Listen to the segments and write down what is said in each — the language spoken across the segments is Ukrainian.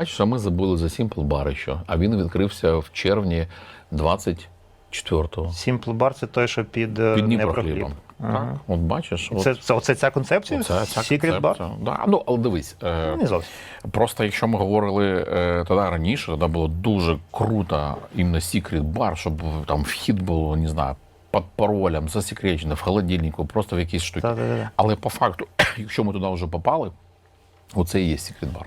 Бачиш, а ми забули за Simple Bar ще, а він відкрився в червні 24-го. Simple Bar це той, що під, е, Під Дніпрохлібом. Ага. От бачиш, от, Це, це, оце ця концепція? оце ця Secret Bar? Да. Ну, але дивись, е, Не зовсім. Просто якщо ми говорили е, тоді раніше, тоді було дуже круто іменно Secret Bar, щоб там вхід було, не знаю, під паролем, засекречено, в холодильнику, просто в якісь штуки. Да-да-да. Але по факту, якщо ми туди вже попали, оце і є Secret Bar.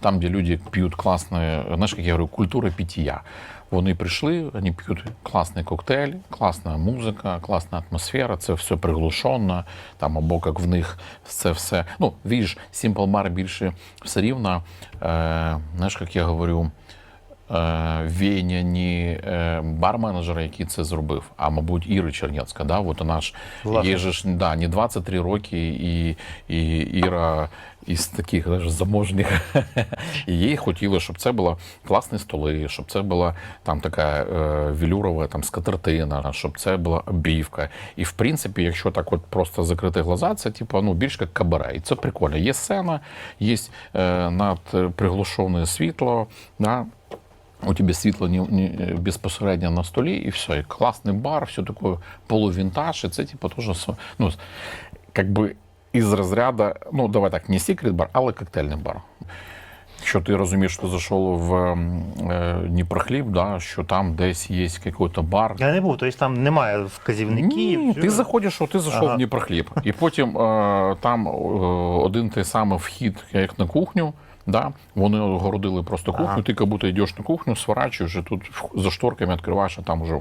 Там, де люди п'ють класне, знаєш, як я говорю, культура пітія. Вони прийшли, вони п'ють класний коктейль, класна музика, класна атмосфера, це все приглушено, там або як в них це все. Ну, віж, Simple Bar більше все рівно, е, знаєш, як я говорю, е, веяння не е, бар-менеджера, який це зробив, а мабуть Іри Чернецька. Да? От вона ж є ж да, не 23 роки, і, і Іра із таких знаєш, заможних. І їй хотілося, щоб це були класні столи, щоб це була там така е, велюрова там, скатертина, щоб це була обівка. І в принципі, якщо так от просто закрити глаза, це типу, ну, більш як кабаре. І це прикольно. Є сцена, є е, над приглушене світло. Да? У тебе світло не, не, безпосередньо на столі, і все. І класний бар, все таке полувінтаж, і це типу теж ну, как би із розряду, ну давай так, не секрет бар, але коктейльний бар. Що ти розумієш, що ти зайшов в е, Дніпрохліб, да, що там десь є якийсь бар. Я не був, тобто там немає вказівників. Ні, ти заходиш, от ти зайшов Ага. в Дніпрохліб. І потім е, там е, один той самий вхід, як на кухню. Да? Вони огородили просто кухню, Ага. ти як будто йдеш на кухню, сворачуєш, і тут за шторками відкриваєш, а там вже